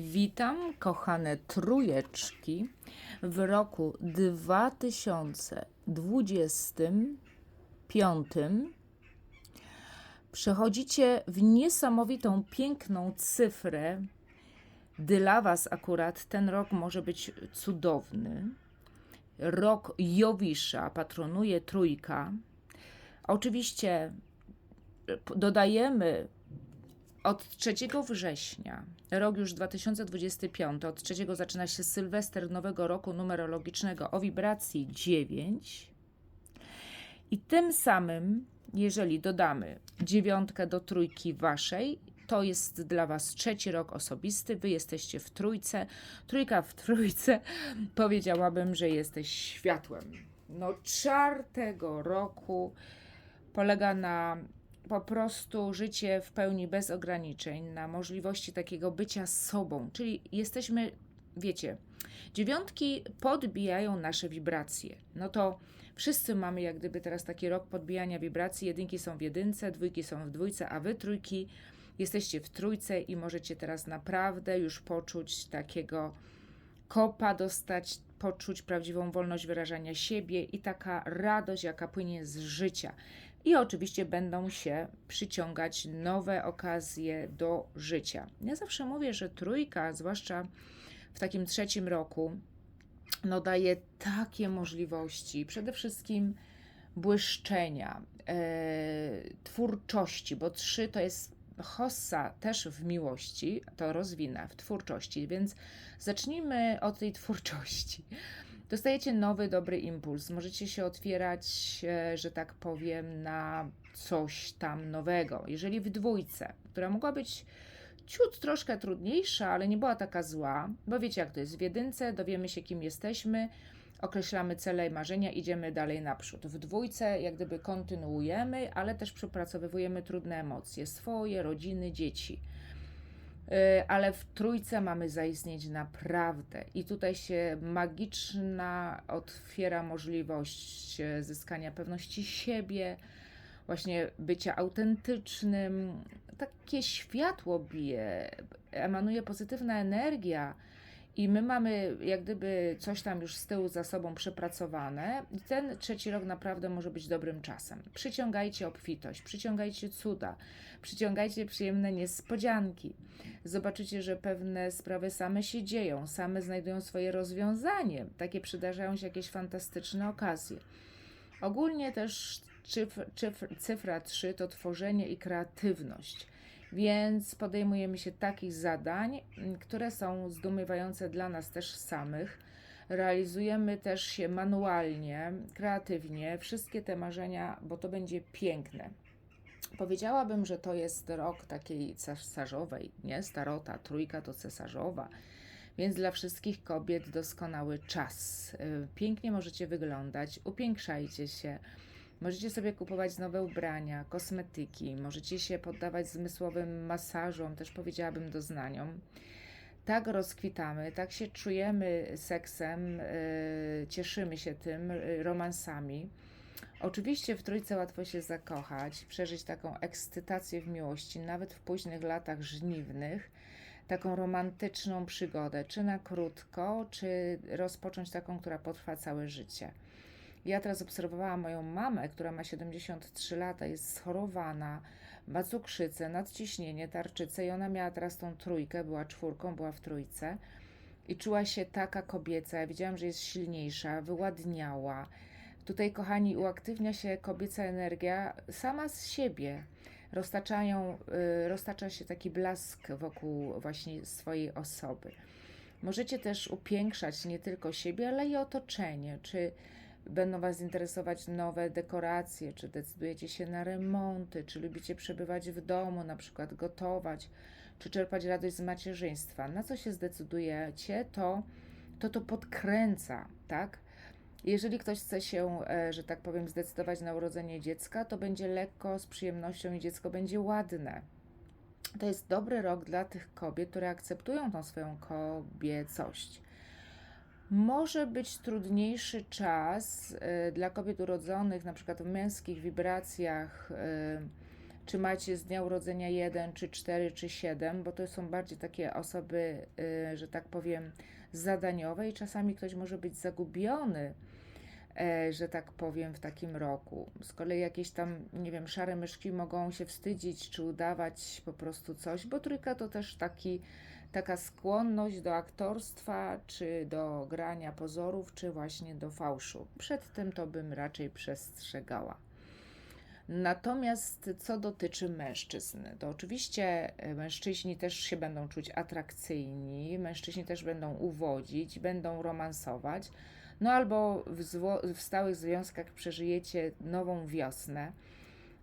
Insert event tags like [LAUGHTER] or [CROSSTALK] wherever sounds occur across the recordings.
Witam, kochane trójeczki, w roku 2025. Przechodzicie w niesamowitą, piękną cyfrę. Dla Was akurat ten rok może być cudowny. Rok Jowisza patronuje trójka. Oczywiście dodajemy od 3 września, rok już 2025, od 3 zaczyna się Sylwester Nowego Roku Numerologicznego o wibracji 9. I tym samym, jeżeli dodamy dziewiątkę do trójki waszej, to jest dla was trzeci rok osobisty, wy jesteście w trójce, trójka w trójce, [LAUGHS] powiedziałabym, że jesteś światłem. No czwartego roku polega na po prostu życie w pełni bez ograniczeń, na możliwości takiego bycia sobą, czyli jesteśmy, wiecie, dziewiątki podbijają nasze wibracje. No to wszyscy mamy jak gdyby teraz taki rok podbijania wibracji. Jedynki są w jedynce, dwójki są w dwójce, a wy trójki jesteście w trójce i możecie teraz naprawdę już poczuć takiego kopa dostać, poczuć prawdziwą wolność wyrażania siebie i taka radość, jaka płynie z życia. I oczywiście będą się przyciągać nowe okazje do życia. Ja zawsze mówię, że trójka, zwłaszcza w takim trzecim roku, no daje takie możliwości. Przede wszystkim błyszczenia, e, twórczości, bo trzy to jest hossa też w miłości, to rozwinę w twórczości, więc zacznijmy od tej twórczości. Dostajecie nowy, dobry impuls. Możecie się otwierać, e, że tak powiem, na coś tam nowego. Jeżeli w dwójce, która mogła być ciut troszkę trudniejsza, ale nie była taka zła, bo wiecie jak to jest. W jedynce dowiemy się, kim jesteśmy, określamy cele i marzenia, idziemy dalej naprzód. W dwójce jak gdyby kontynuujemy, ale też przepracowujemy trudne emocje, swoje, rodziny, dzieci. Y, ale w trójce mamy zaistnieć naprawdę. I tutaj się magiczna otwiera możliwość e, zyskania pewności siebie, właśnie bycia autentycznym. Takie światło bije, emanuje pozytywna energia. I my mamy jak gdyby coś tam już z tyłu za sobą przepracowane, ten trzeci rok naprawdę może być dobrym czasem. Przyciągajcie obfitość, przyciągajcie cuda, przyciągajcie przyjemne niespodzianki. Zobaczycie, że pewne sprawy same się dzieją, same znajdują swoje rozwiązanie. Takie przydarzają się jakieś fantastyczne okazje. Ogólnie też cyfr, cyfr, cyfra 3 to tworzenie i kreatywność. Więc podejmujemy się takich zadań, m, które są zdumiewające dla nas też samych. Realizujemy też się manualnie, kreatywnie, wszystkie te marzenia, bo to będzie piękne. Powiedziałabym, że to jest rok takiej cesarzowej, nie? Starota, trójka to cesarzowa. Więc dla wszystkich kobiet doskonały czas. Y, Pięknie możecie wyglądać, upiększajcie się. Możecie sobie kupować nowe ubrania, kosmetyki, możecie się poddawać zmysłowym masażom, też powiedziałabym doznaniom. Tak rozkwitamy, tak się czujemy seksem, y, cieszymy się tym, y, romansami. Oczywiście w trójce łatwo się zakochać, przeżyć taką ekscytację w miłości, nawet w późnych latach żniwnych, taką romantyczną przygodę, czy na krótko, czy rozpocząć taką, która potrwa całe życie. Ja teraz obserwowałam moją mamę, która ma 73 lata, jest schorowana, ma cukrzycę, nadciśnienie, tarczycę i ona miała teraz tą trójkę, była czwórką, była w trójce i czuła się taka kobieca. Ja widziałam, że jest silniejsza, wyładniała. Tutaj, kochani, uaktywnia się kobieca energia sama z siebie. Roztaczają, y, roztacza się taki blask wokół właśnie swojej osoby. Możecie też upiększać nie tylko siebie, ale i otoczenie. Czy będą Was interesować nowe dekoracje, czy decydujecie się na remonty, czy lubicie przebywać w domu, na przykład gotować, czy czerpać radość z macierzyństwa. Na co się zdecydujecie, to to, to podkręca, tak? Jeżeli ktoś chce się, e, że tak powiem, zdecydować na urodzenie dziecka, to będzie lekko, z przyjemnością i dziecko będzie ładne. To jest dobry rok dla tych kobiet, które akceptują tą swoją kobiecość. Może być trudniejszy czas y, dla kobiet urodzonych, na przykład w męskich wibracjach, y, czy macie z dnia urodzenia 1, czy 4, czy 7, bo to są bardziej takie osoby, y, że tak powiem, zadaniowe i czasami ktoś może być zagubiony, e, że tak powiem, w takim roku. Z kolei jakieś tam, nie wiem, szare myszki mogą się wstydzić, czy udawać po prostu coś, bo trójka to też taki, taka skłonność do aktorstwa, czy do grania pozorów, czy właśnie do fałszu. Przed tym to bym raczej przestrzegała. Natomiast co dotyczy mężczyzn, to oczywiście e, mężczyźni też się będą czuć atrakcyjni, mężczyźni też będą uwodzić, będą romansować, no albo w, w stałych związkach przeżyjecie nową wiosnę.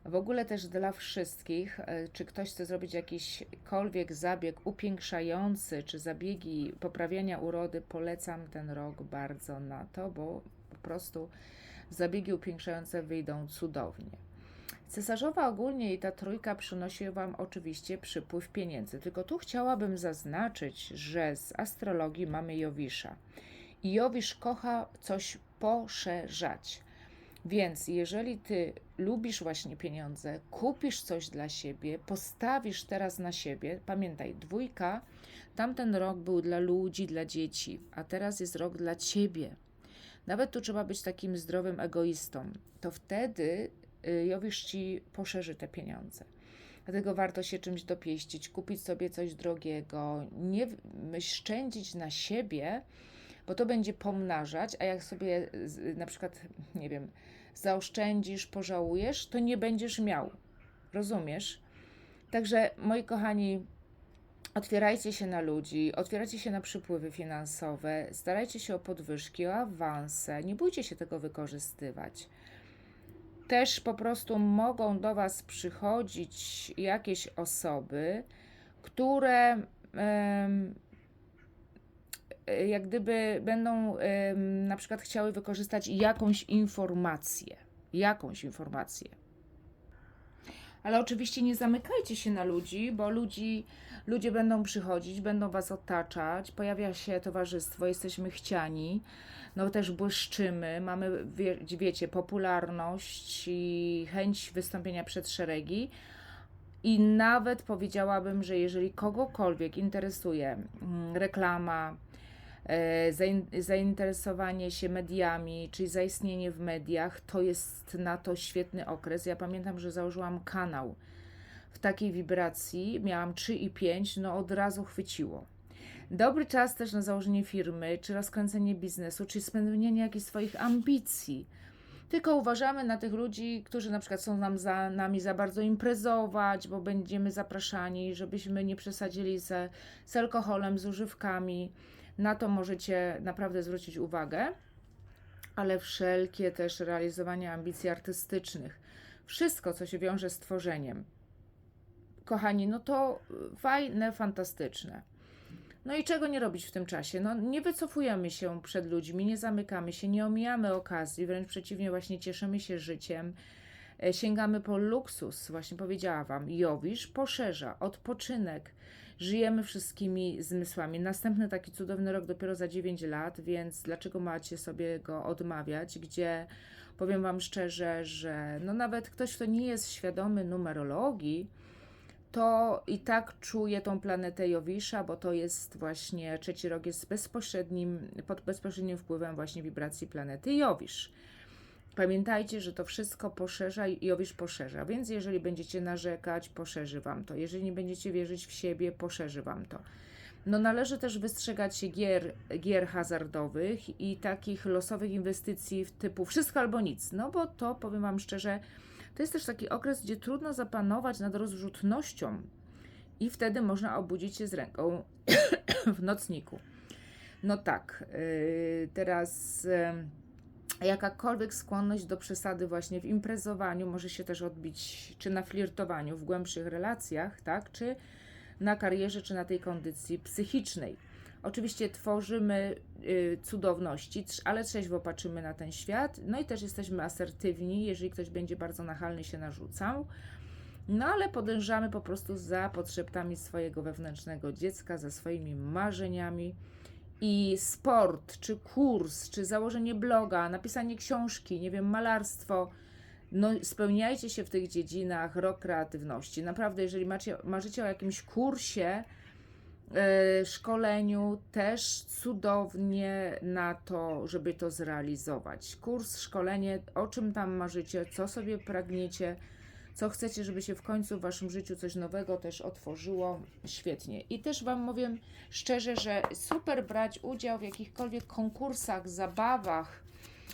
W ogóle też dla wszystkich, e, czy ktoś chce zrobić jakikolwiek zabieg upiększający, czy zabiegi poprawiania urody, polecam ten rok bardzo na to, bo po prostu zabiegi upiększające wyjdą cudownie. Cesarzowa ogólnie i ta trójka przynosi Wam oczywiście przypływ pieniędzy. Tylko tu chciałabym zaznaczyć, że z astrologii mamy Jowisza. I Jowisz kocha coś poszerzać. Więc jeżeli Ty lubisz właśnie pieniądze, kupisz coś dla siebie, postawisz teraz na siebie, pamiętaj, dwójka, tamten rok był dla ludzi, dla dzieci, a teraz jest rok dla Ciebie. Nawet tu trzeba być takim zdrowym egoistą. To wtedy y, Jowisz ci poszerzy te pieniądze. Dlatego warto się czymś dopieścić, kupić sobie coś drogiego, nie szczędzić na siebie, bo to będzie pomnażać, a jak sobie z- na przykład, nie wiem, zaoszczędzisz, pożałujesz, to nie będziesz miał. Rozumiesz? Także moi kochani, otwierajcie się na ludzi, otwierajcie się na przypływy finansowe, starajcie się o podwyżki, o awanse, nie bójcie się tego wykorzystywać. Też po prostu mogą do Was przychodzić jakieś osoby, które e, jak gdyby będą na przykład chciały wykorzystać jakąś informację. Jakąś informację. Ale oczywiście nie zamykajcie się na ludzi, bo ludzi, ludzie będą przychodzić, będą was otaczać, pojawia się towarzystwo, jesteśmy chciani, no też błyszczymy, mamy, wie, wiecie, popularność i chęć wystąpienia przed szeregi. I nawet powiedziałabym, że jeżeli kogokolwiek interesuje mm, reklama, e, zainteresowanie się mediami, czyli zaistnienie w mediach, to jest na to świetny okres. Ja pamiętam, że założyłam kanał w takiej wibracji, miałam 3 i 5, no od razu chwyciło. Dobry czas też na założenie firmy, czy rozkręcenie biznesu, czy spełnienie jakichś swoich ambicji. Tylko uważamy na tych ludzi, którzy na przykład są nam za nami za bardzo imprezować, bo będziemy zapraszani, żebyśmy nie przesadzili z, z alkoholem, z używkami. Na to możecie naprawdę zwrócić uwagę, ale wszelkie też realizowanie ambicji artystycznych, wszystko, co się wiąże z tworzeniem, kochani, no to fajne, fantastyczne. No i czego nie robić w tym czasie? No nie wycofujemy się przed ludźmi, nie zamykamy się, nie omijamy okazji, wręcz przeciwnie, właśnie cieszymy się życiem, e, sięgamy po luksus, właśnie powiedziała Wam, Jowisz poszerza, odpoczynek, żyjemy wszystkimi zmysłami. Następny taki cudowny rok dopiero za 9 lat, więc dlaczego macie sobie go odmawiać, gdzie powiem Wam szczerze, że no nawet ktoś, kto nie jest świadomy numerologii, to i tak czuje tą planetę Jowisza, bo to jest właśnie trzeci rok jest bezpośrednim, pod bezpośrednim wpływem właśnie wibracji planety Jowisz. Pamiętajcie, że to wszystko poszerza i Jowisz poszerza, więc jeżeli będziecie narzekać, poszerzy Wam to. Jeżeli nie będziecie wierzyć w siebie, poszerzy Wam to. No należy też wystrzegać się gier, gier hazardowych i takich losowych inwestycji w typu wszystko albo nic, no bo to, powiem Wam szczerze, to jest też taki okres, gdzie trudno zapanować nad rozrzutnością i wtedy można obudzić się z ręką [COUGHS] w nocniku. No tak, yy, teraz yy, jakakolwiek skłonność do przesady właśnie w imprezowaniu może się też odbić czy na flirtowaniu w głębszych relacjach, tak, czy na karierze, czy na tej kondycji psychicznej. Oczywiście tworzymy y, cudowności, ale trzeźwo patrzymy na ten świat. No i też jesteśmy asertywni, jeżeli ktoś będzie bardzo nachalny się narzucał. No ale podążamy po prostu za potrzebami swojego wewnętrznego dziecka, za swoimi marzeniami. I sport, czy kurs, czy założenie bloga, napisanie książki, nie wiem, malarstwo, no, spełniajcie się w tych dziedzinach, rok kreatywności. Naprawdę, jeżeli macie, marzycie o jakimś kursie, e, szkoleniu, też cudownie na to, żeby to zrealizować. Kurs, szkolenie, o czym tam marzycie, co sobie pragniecie, co chcecie, żeby się w końcu w waszym życiu coś nowego też otworzyło, świetnie. I też Wam powiem szczerze, że super brać udział w jakichkolwiek konkursach, zabawach.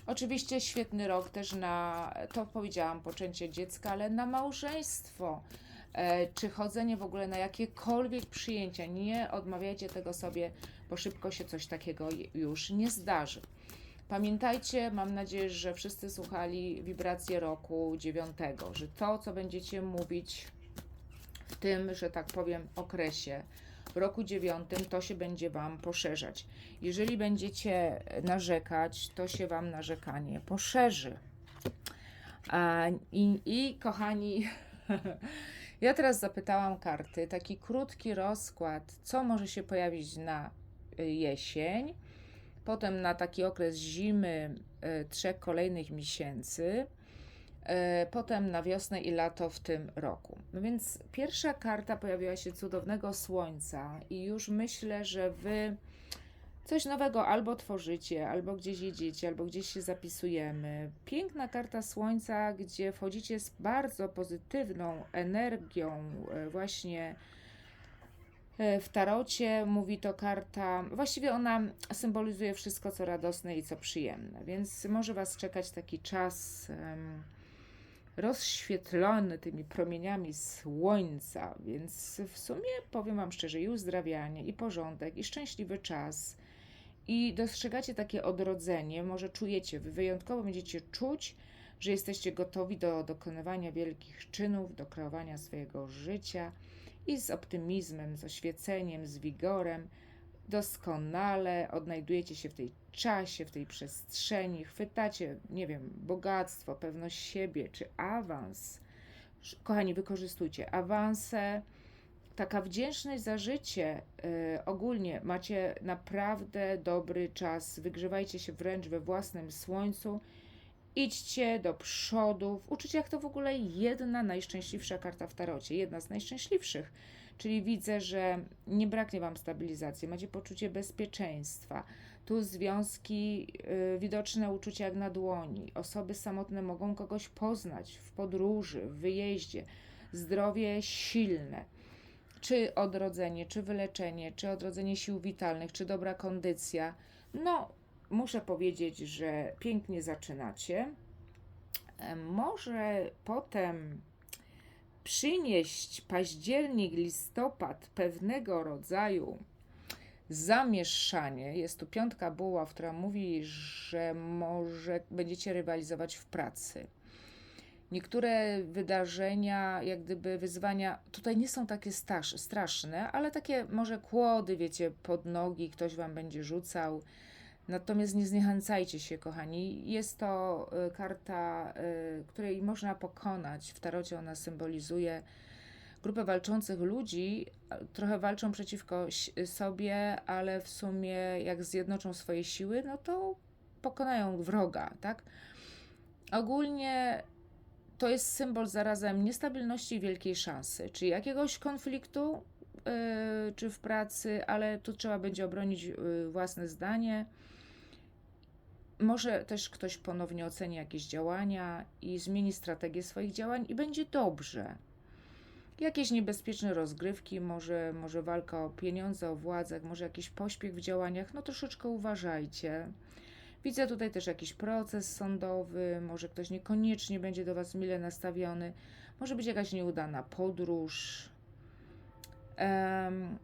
Oczywiście świetny rok też na, to powiedziałam, poczęcie dziecka, ale na małżeństwo, e, czy chodzenie w ogóle na jakiekolwiek przyjęcia. Nie odmawiajcie tego sobie, bo szybko się coś takiego już nie zdarzy. Pamiętajcie, mam nadzieję, że wszyscy słuchali wibracje roku dziewiątego, że to, co będziecie mówić w tym, że tak powiem, okresie, w roku dziewiątym, to się będzie Wam poszerzać. Jeżeli będziecie narzekać, to się Wam narzekanie poszerzy. I, I kochani, [LAUGHS] ja teraz zapytałam karty, taki krótki rozkład, co może się pojawić na y, jesień potem na taki okres zimy e, trzech kolejnych miesięcy, e, potem na wiosnę i lato w tym roku. No więc pierwsza karta pojawiła się cudownego słońca i już myślę, że wy coś nowego albo tworzycie, albo gdzieś jedziecie, albo gdzieś się zapisujemy. Piękna karta słońca, gdzie wchodzicie z bardzo pozytywną energią, e, właśnie w tarocie mówi to karta, właściwie ona symbolizuje wszystko, co radosne i co przyjemne, więc może Was czekać taki czas um, rozświetlony tymi promieniami słońca, więc w sumie powiem Wam szczerze, i uzdrawianie, i porządek, i szczęśliwy czas. I dostrzegacie takie odrodzenie, może czujecie, wy wyjątkowo będziecie czuć, że jesteście gotowi do dokonywania wielkich czynów, do kreowania swojego życia i z optymizmem, z oświeceniem, z wigorem doskonale odnajdujecie się w tej czasie, w tej przestrzeni, chwytacie, nie wiem, bogactwo, pewność siebie czy awans. Kochani, wykorzystujcie awanse. Taka wdzięczność za życie yy, ogólnie macie naprawdę dobry czas. Wygrzewajcie się wręcz we własnym słońcu idźcie do przodu. W uczuciach to w ogóle jedna najszczęśliwsza karta w tarocie, jedna z najszczęśliwszych. Czyli widzę, że nie braknie Wam stabilizacji, macie poczucie bezpieczeństwa. Tu związki y, widoczne uczucia jak na dłoni. Osoby samotne mogą kogoś poznać w podróży, w wyjeździe. Zdrowie silne. Czy odrodzenie, czy wyleczenie, czy odrodzenie sił witalnych, czy dobra kondycja. No, muszę powiedzieć, że pięknie zaczynacie. E, może potem przynieść październik, listopad pewnego rodzaju zamieszanie. Jest tu piątka buła, która mówi, że może będziecie rywalizować w pracy. Niektóre wydarzenia, jak gdyby wyzwania, tutaj nie są takie straszne, ale takie może kłody, wiecie, pod nogi ktoś wam będzie rzucał Natomiast nie zniechęcajcie się, kochani. Jest to y, karta, y, której można pokonać. W tarocie ona symbolizuje grupę walczących ludzi. Trochę walczą przeciwko sobie, ale w sumie jak zjednoczą swoje siły, no to pokonają wroga, tak? Ogólnie to jest symbol zarazem niestabilności i wielkiej szansy, czy jakiegoś konfliktu, yy, czy w pracy, ale tu trzeba będzie obronić własne zdanie może też ktoś ponownie oceni jakieś działania i zmieni strategię swoich działań i będzie dobrze. Jakieś niebezpieczne rozgrywki, może, może walka o pieniądze, o władzę, może jakiś pośpiech w działaniach, no troszeczkę uważajcie. Widzę tutaj też jakiś proces sądowy, może ktoś niekoniecznie będzie do Was mile nastawiony, może być jakaś nieudana podróż. Um,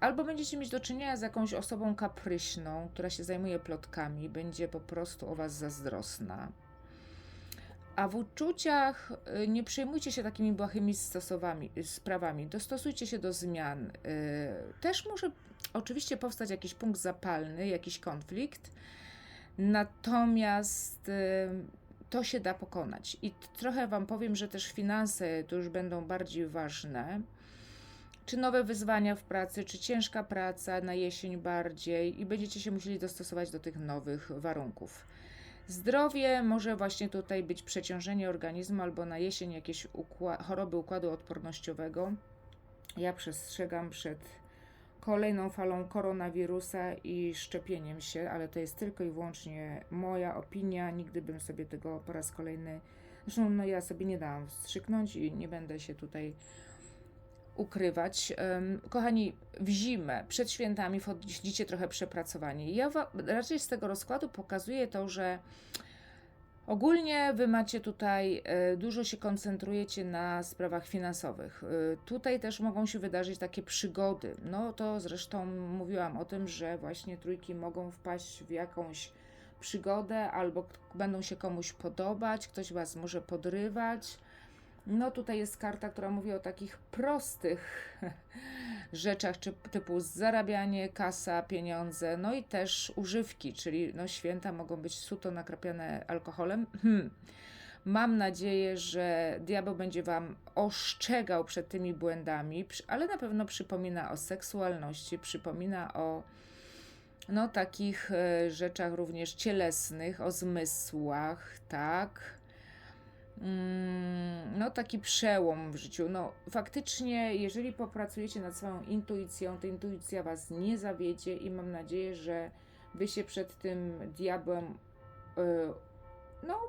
Albo będziecie mieć do czynienia z jakąś osobą kapryśną, która się zajmuje plotkami, będzie po prostu o was zazdrosna. A w uczuciach y, nie przejmujcie się takimi błahymi stosowami, y, sprawami. Dostosujcie się do zmian. Y, też może oczywiście powstać jakiś punkt zapalny, jakiś konflikt, natomiast to się da pokonać. I trochę Wam powiem, że też finanse tu już będą bardziej ważne czy nowe wyzwania w pracy, czy ciężka praca na jesień bardziej i będziecie się musieli dostosować do tych nowych warunków. Zdrowie może właśnie tutaj być przeciążenie organizmu albo na jesień jakieś choroby układu odpornościowego. Ja przestrzegam przed kolejną falą koronawirusa i szczepieniem się, ale to jest tylko i wyłącznie moja opinia. Nigdy bym sobie tego po raz kolejny. Zresztą no ja sobie nie dałam wstrzyknąć i nie będę się tutaj ukrywać. Kochani, w zimę, przed świętami wchodzicie trochę przepracowani. Ja raczej z tego rozkładu pokazuję to, że ogólnie wy macie tutaj, e, dużo się koncentrujecie na sprawach finansowych. E, Tutaj też mogą się wydarzyć takie przygody. No to zresztą mówiłam o tym, że właśnie trójki mogą wpaść w jakąś przygodę albo będą się komuś podobać, ktoś was może podrywać. No tutaj jest karta, która mówi o takich prostych [LAUGHS] rzeczach, czy typu zarabianie, kasa, pieniądze, no i też używki, czyli no święta mogą być suto nakrapiane alkoholem. [CLEARS THROAT] Hmm. Mam nadzieję, że diabeł będzie Wam ostrzegał przed tymi błędami, ale na pewno przypomina o seksualności, przypomina o no, takich e, rzeczach również cielesnych, o zmysłach, tak. Mm, no taki przełom w życiu. No faktycznie, jeżeli popracujecie nad swoją intuicją, to intuicja was nie zawiedzie i mam nadzieję, że wy się przed tym diabłem y, no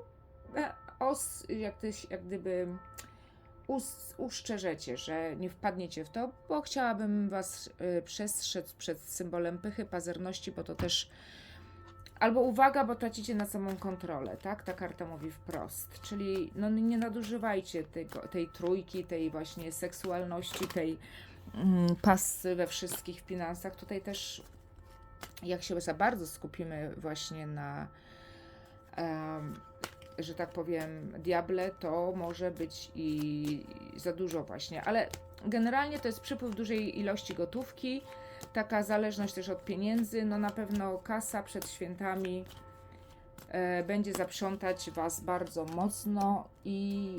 e, os, jak, jak gdyby us, uszczerzecie, że nie wpadniecie w to, bo chciałabym was y, przestrzec przed symbolem pychy, pazerności, bo to też Albo uwaga, bo tracicie na samą kontrolę, tak? Ta karta mówi wprost. Czyli no, nie nadużywajcie tego, tej trójki, tej właśnie seksualności, tej mm, pasy we wszystkich finansach. Tutaj też, jak się za bardzo skupimy właśnie na, em, że tak powiem, diable, to może być i za dużo właśnie. Ale generalnie to jest przypływ dużej ilości gotówki taka zależność też od pieniędzy, no na pewno kasa przed świętami e, będzie zaprzątać Was bardzo mocno i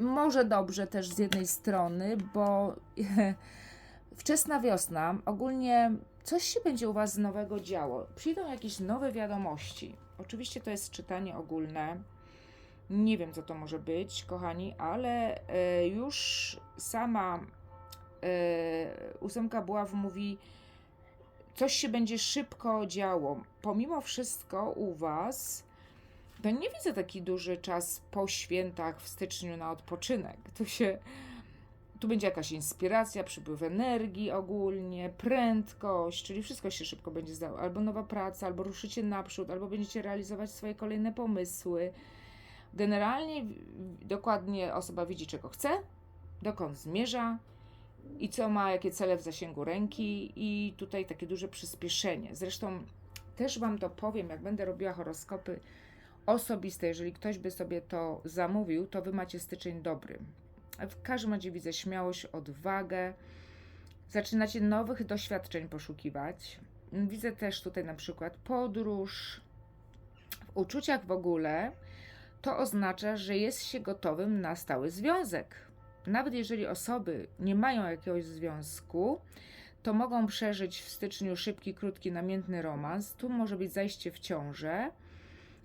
może dobrze też z jednej strony, bo [LAUGHS] wczesna wiosna, ogólnie coś się będzie u Was nowego działo. Przyjdą jakieś nowe wiadomości. Oczywiście to jest czytanie ogólne. Nie wiem, co to może być, kochani, ale e, już sama ósemka buław mówi, coś się będzie szybko działo. Pomimo wszystko u Was, to nie widzę taki duży czas po świętach w styczniu na odpoczynek. Tu się, tu będzie jakaś inspiracja, przypływ energii ogólnie, prędkość, czyli wszystko się szybko będzie zdało. Albo nowa praca, albo ruszycie naprzód, albo będziecie realizować swoje kolejne pomysły. Generalnie dokładnie osoba widzi, czego chce, dokąd zmierza, i co ma, jakie cele w zasięgu ręki, i tutaj takie duże przyspieszenie. Zresztą też Wam to powiem, jak będę robiła horoskopy osobiste, jeżeli ktoś by sobie to zamówił, to Wy macie styczeń dobry. W każdym razie widzę śmiałość, odwagę. Zaczynacie nowych doświadczeń poszukiwać. Widzę też tutaj na przykład podróż. W uczuciach w ogóle to oznacza, że jest się gotowym na stały związek nawet jeżeli osoby nie mają jakiegoś związku, to mogą przeżyć w styczniu szybki, krótki, namiętny romans. Tu może być zajście w ciążę,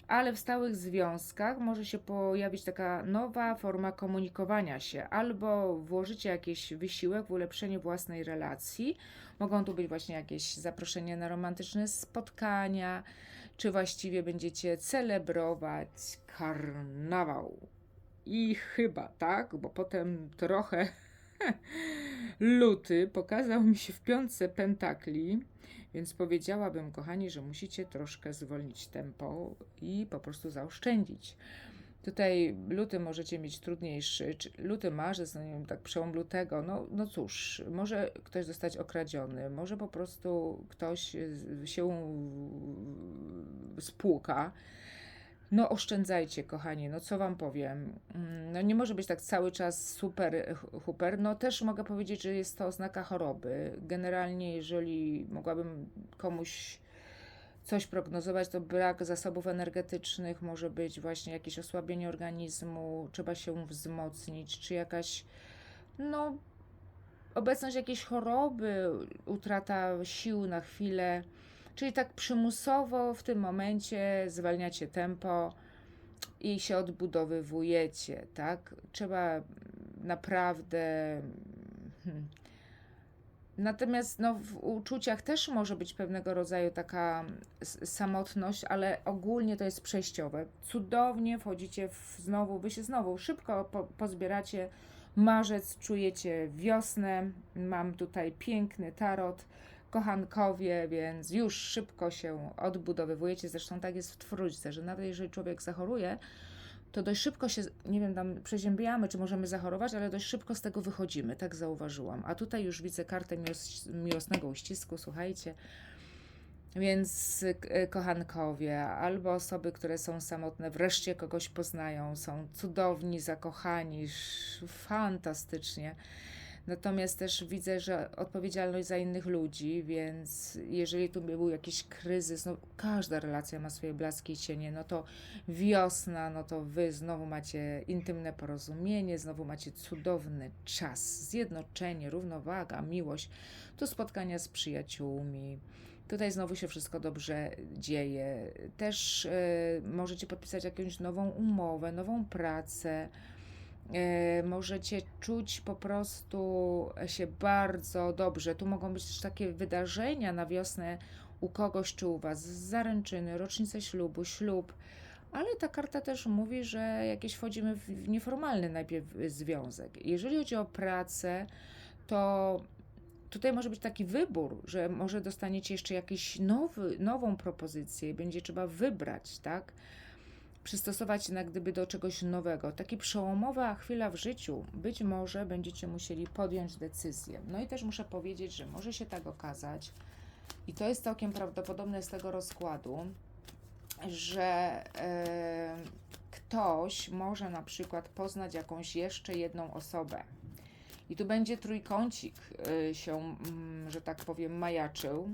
ale w stałych związkach może się pojawić taka nowa forma komunikowania się, albo włożycie jakiś wysiłek w ulepszenie własnej relacji. Mogą tu być właśnie jakieś zaproszenia na romantyczne spotkania, czy właściwie będziecie celebrować karnawał. I chyba tak, bo potem trochę [LAUGHS] luty pokazał mi się w piątce pentakli, więc powiedziałabym, kochani, że musicie troszkę zwolnić tempo i po prostu zaoszczędzić. Tutaj luty możecie mieć trudniejszy, czy luty, marzec, no nie wiem, tak przełom lutego, no, no cóż, może ktoś zostać okradziony, może po prostu ktoś się spłuka, no oszczędzajcie, kochani, no co wam powiem. Mm, No nie może być tak cały czas super, ch- huper. No też mogę powiedzieć, że jest to oznaka choroby. Generalnie, jeżeli mogłabym komuś coś prognozować, to brak zasobów energetycznych, może być właśnie jakieś osłabienie organizmu, trzeba się wzmocnić, czy jakaś, no, obecność jakiejś choroby, utrata sił na chwilę. Czyli tak przymusowo w tym momencie zwalniacie tempo i się odbudowywujecie, tak? Trzeba naprawdę. Hmm. Natomiast no, w uczuciach też może być pewnego rodzaju taka samotność, ale ogólnie to jest przejściowe. Cudownie wchodzicie w znowu, wy się znowu szybko po, pozbieracie. Marzec czujecie wiosnę. Mam tutaj piękny tarot kochankowie, więc już szybko się odbudowywujecie. Zresztą tak jest w trójce, że nawet jeżeli człowiek zachoruje, to dość szybko się, nie wiem, tam przeziębiamy, czy możemy zachorować, ale dość szybko z tego wychodzimy, tak zauważyłam. A tutaj już widzę kartę miłos miłosnego uścisku, słuchajcie. Więc e, kochankowie, albo osoby, które są samotne, wreszcie kogoś poznają, są cudowni, zakochani, fantastycznie. Natomiast też widzę, że odpowiedzialność za innych ludzi, więc jeżeli tu był jakiś kryzys, no każda relacja ma swoje blaski i cienie, no to wiosna, no to wy znowu macie intymne porozumienie, znowu macie cudowny czas, zjednoczenie, równowaga, miłość, tu spotkania z przyjaciółmi. Tutaj znowu się wszystko dobrze dzieje. Też y, możecie podpisać jakąś nową umowę, nową pracę możecie czuć po prostu się bardzo dobrze. Tu mogą być też takie wydarzenia na wiosnę u kogoś czy u Was, zaręczyny, rocznice ślubu, ślub, ale ta karta też mówi, że jakieś wchodzimy w nieformalny najpierw związek. Jeżeli chodzi o pracę, to tutaj może być taki wybór, że może dostaniecie jeszcze jakąś nową propozycję i będzie trzeba wybrać, tak? Przystosować się jak gdyby do czegoś nowego. Taki przełomowa chwila w życiu, być może będziecie musieli podjąć decyzję. No i też muszę powiedzieć, że może się tak okazać, i to jest całkiem prawdopodobne z tego rozkładu, że e, ktoś może na przykład poznać jakąś jeszcze jedną osobę. I tu będzie trójkącik e, się, mm, że tak powiem, majaczył.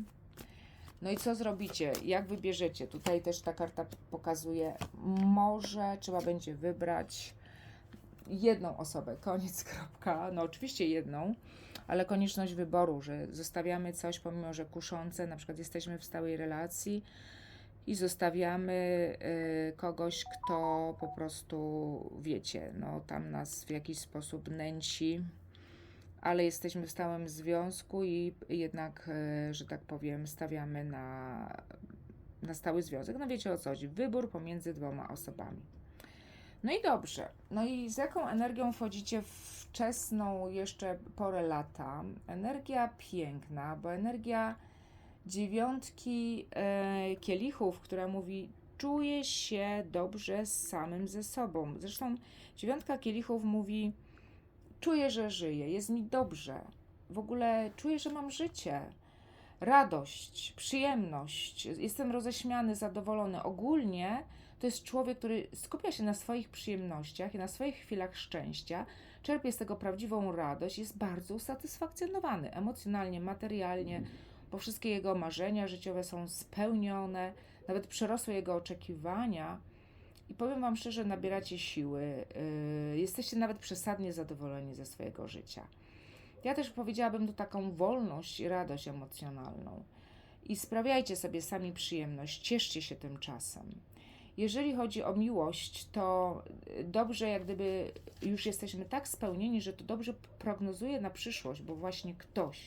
No i co zrobicie? Jak wybierzecie? Tutaj też ta karta pokazuje, może trzeba będzie wybrać jedną osobę, koniec, [LAUGHS] kropka. No oczywiście jedną, ale konieczność wyboru, że zostawiamy coś, pomimo że kuszące, na przykład jesteśmy w stałej relacji i zostawiamy y, kogoś, kto po prostu, wiecie, no tam nas w jakiś sposób nęci, ale jesteśmy w stałym związku i jednak, e, że tak powiem, stawiamy na, na stały związek. No wiecie o co chodzi. Wybór pomiędzy dwoma osobami. No i dobrze. No i z jaką energią wchodzicie w wczesną jeszcze porę lata? Energia piękna, bo energia dziewiątki e, kielichów, która mówi czuję się dobrze z samym ze sobą. Zresztą dziewiątka kielichów mówi Czuję, że żyję, jest mi dobrze. W ogóle czuję, że mam życie. Radość, przyjemność, jestem roześmiany, zadowolony. Ogólnie to jest człowiek, który skupia się na swoich przyjemnościach i na swoich chwilach szczęścia, czerpie z tego prawdziwą radość, jest bardzo usatysfakcjonowany emocjonalnie, materialnie, bo wszystkie jego marzenia życiowe są spełnione, nawet przerosły jego oczekiwania i powiem Wam szczerze, nabieracie siły, yy, jesteście nawet przesadnie zadowoleni ze swojego życia. Ja też powiedziałabym tu taką wolność i radość emocjonalną. I sprawiajcie sobie sami przyjemność, cieszcie się tym czasem. Jeżeli chodzi o miłość, to dobrze, jak gdyby już jesteśmy tak spełnieni, że to dobrze prognozuje na przyszłość, bo właśnie ktoś,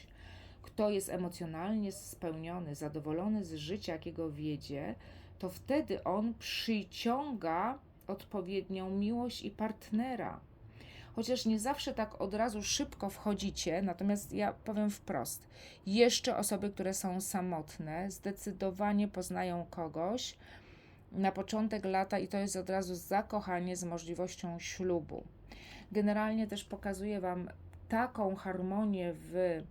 kto jest emocjonalnie spełniony, zadowolony z życia, jakiego wiedzie, to wtedy on przyciąga odpowiednią miłość i partnera. Chociaż nie zawsze tak od razu szybko wchodzicie, natomiast ja powiem wprost: jeszcze osoby, które są samotne, zdecydowanie poznają kogoś na początek lata i to jest od razu zakochanie z możliwością ślubu. Generalnie też pokazuję Wam taką harmonię w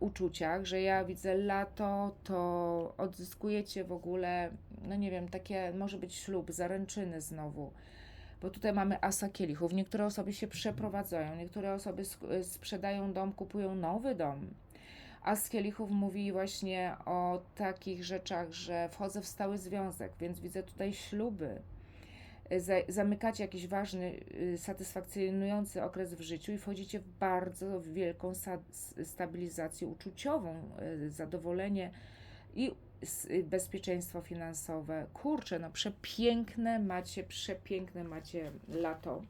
uczuciach, że ja widzę lato, to odzyskujecie w ogóle, no nie wiem, takie może być ślub, zaręczyny znowu. Bo tutaj mamy asa kielichów. Niektóre osoby się przeprowadzają, niektóre osoby sprzedają dom, kupują nowy dom. As kielichów mówi właśnie o takich rzeczach, że wchodzę w stały związek, więc widzę tutaj śluby zamykacie jakiś ważny, y, satysfakcjonujący okres w życiu i wchodzicie w bardzo wielką stabilizację uczuciową, y, zadowolenie i y, bezpieczeństwo finansowe. Kurczę, no przepiękne macie, przepiękne macie lato.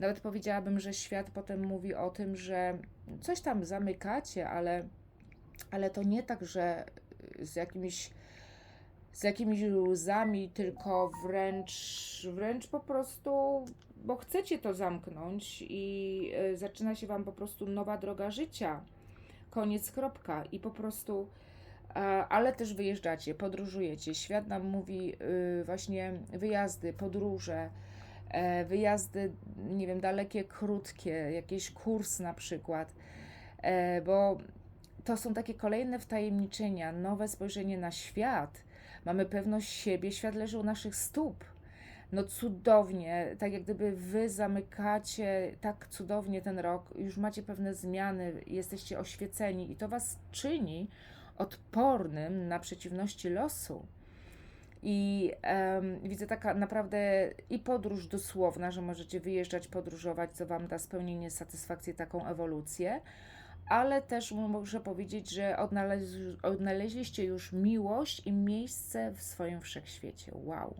Nawet powiedziałabym, że świat potem mówi o tym, że coś tam zamykacie, ale, ale to nie tak, że z jakimiś z jakimiś łzami, tylko wręcz, wręcz po prostu, bo chcecie to zamknąć i y, zaczyna się Wam po prostu nowa droga życia. Koniec, kropka. I po prostu, e, ale też wyjeżdżacie, podróżujecie. Świat nam mówi y, właśnie wyjazdy, podróże, e, wyjazdy, nie wiem, dalekie, krótkie, jakiś kurs na przykład, e, bo to są takie kolejne wtajemniczenia, nowe spojrzenie na świat. Mamy pewność siebie, świat leży u naszych stóp. No cudownie, tak jak gdyby wy zamykacie tak cudownie ten rok, już macie pewne zmiany, jesteście oświeceni i to was czyni odpornym na przeciwności losu. I em, widzę taka naprawdę i podróż dosłowna, że możecie wyjeżdżać, podróżować, co Wam da spełnienie, satysfakcję, taką ewolucję, ale też muszę powiedzieć, że odnaleź, odnaleźliście już miłość i miejsce w swoim wszechświecie. Wow.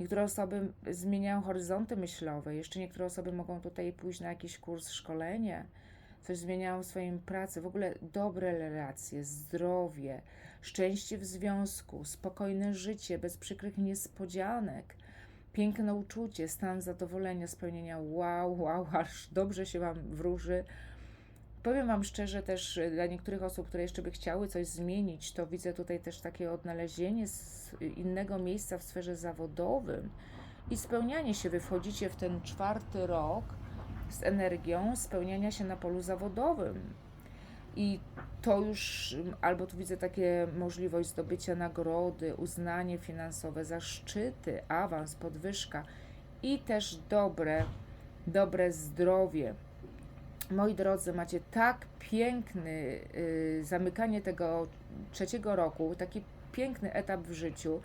Niektóre osoby zmieniają horyzonty myślowe, jeszcze niektóre osoby mogą tutaj pójść na jakiś kurs, szkolenie, coś zmieniają w swojej pracy, w ogóle dobre relacje, zdrowie, szczęście w związku, spokojne życie, bez przykrych niespodzianek, piękne uczucie, stan zadowolenia, spełnienia. Wow, wow, aż dobrze się Wam wróży. Powiem Wam szczerze też y, dla niektórych osób, które jeszcze by chciały coś zmienić, to widzę tutaj też takie odnalezienie z innego miejsca w sferze zawodowym i spełnianie się. Wy wchodzicie w ten czwarty rok z energią spełniania się na polu zawodowym. I to już, albo tu widzę takie możliwość zdobycia nagrody, uznanie finansowe, zaszczyty, awans, podwyżka i też dobre, dobre zdrowie. Moi drodzy, macie tak piękny y, zamykanie tego trzeciego roku, taki piękny etap w życiu,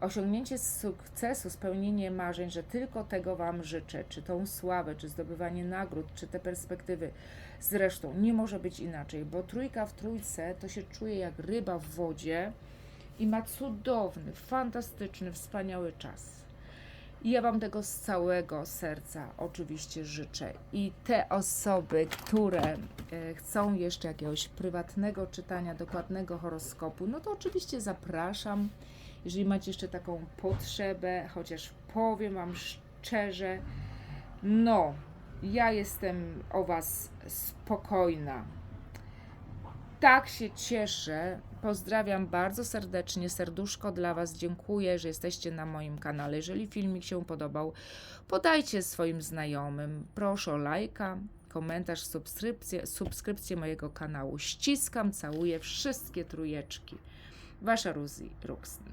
osiągnięcie sukcesu, spełnienie marzeń, że tylko tego Wam życzę, czy tą sławę, czy zdobywanie nagród, czy te perspektywy. Zresztą nie może być inaczej, bo trójka w trójce to się czuje jak ryba w wodzie i ma cudowny, fantastyczny, wspaniały czas. I ja Wam tego z całego serca oczywiście życzę. I te osoby, które e, chcą jeszcze jakiegoś prywatnego czytania, dokładnego horoskopu, no to oczywiście zapraszam. Jeżeli macie jeszcze taką potrzebę, chociaż powiem Wam szczerze, no, ja jestem o Was spokojna. Tak się cieszę. Pozdrawiam bardzo serdecznie. Serduszko dla Was. Dziękuję, że jesteście na moim kanale. Jeżeli filmik się podobał, podajcie swoim znajomym. Proszę o lajka, komentarz, subskrypcję, subskrypcję mojego kanału. Ściskam, całuję wszystkie trójeczki. Wasza Ruzi Ruxn.